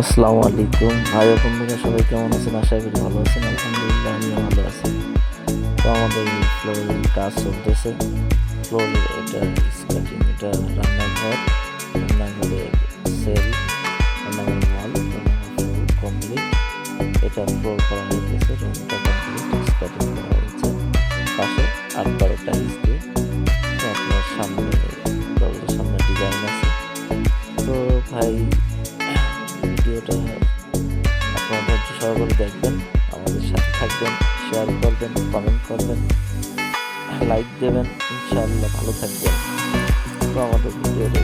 আসসালামু আলাইকুম। ভাই বন্ধুরা, সবাই কেমন আছেন? আশা করি ভালো আছেন, আলহামদুলিল্লাহ আমিও ভালো আছি। তো আমাদের ফ্লোরের কাজ চলতেছে। ফ্লোর এটা স্কাটিং এটা রান্নাঘর। রান্নাঘরের সেল রান্নাঘর কমপ্লিট এটা ফ্লোর করা হয়ে গেছে রুমটা কমপ্লিট স্কাটিং করা হয়েছে। পাশে আট বারো টাইলস দিয়ে আপনার সামনে সামনে ডিজাইন আছে। তো ভাই ভিডিওটা আপনারা ধৈর্য সহকারে দেখবেন, আমাদের সাথে থাকবেন শেয়ার করবেন কমেন্ট করবেন লাইক দেবেন, ইনশাআল্লাহ ভালো থাকবেন। তো আমাদের ভিডিওটা